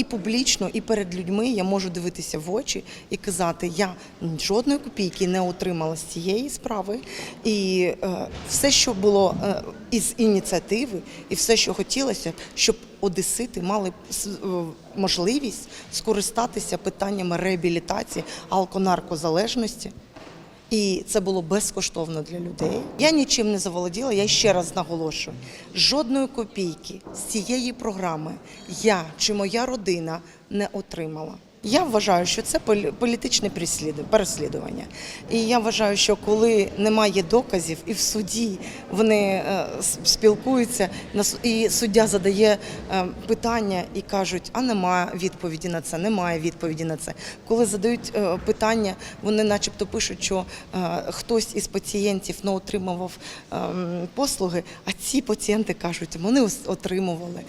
і публічно, і перед людьми я можу дивитися в очі і казати, я жодної копійки не отримала з цієї справи, і е, все, що було е, із ініціативи, і все, що хотілося, щоб одесити мали е, можливість скористатися питаннями реабілітації алконаркозалежності. І це було безкоштовно для людей. Я нічим не заволоділа. Я ще раз наголошую: жодної копійки з цієї програми я чи моя родина не отримала. Я вважаю, що це полі- політичне переслідування. І я вважаю, що коли немає доказів, і в суді вони е, спілкуються, і суддя задає е, питання і кажуть, а немає відповіді на це, немає відповіді на це. Коли задають е, питання, вони начебто пишуть, що хтось із пацієнтів не отримував ем, послуги, а ці пацієнти кажуть, вони отримували.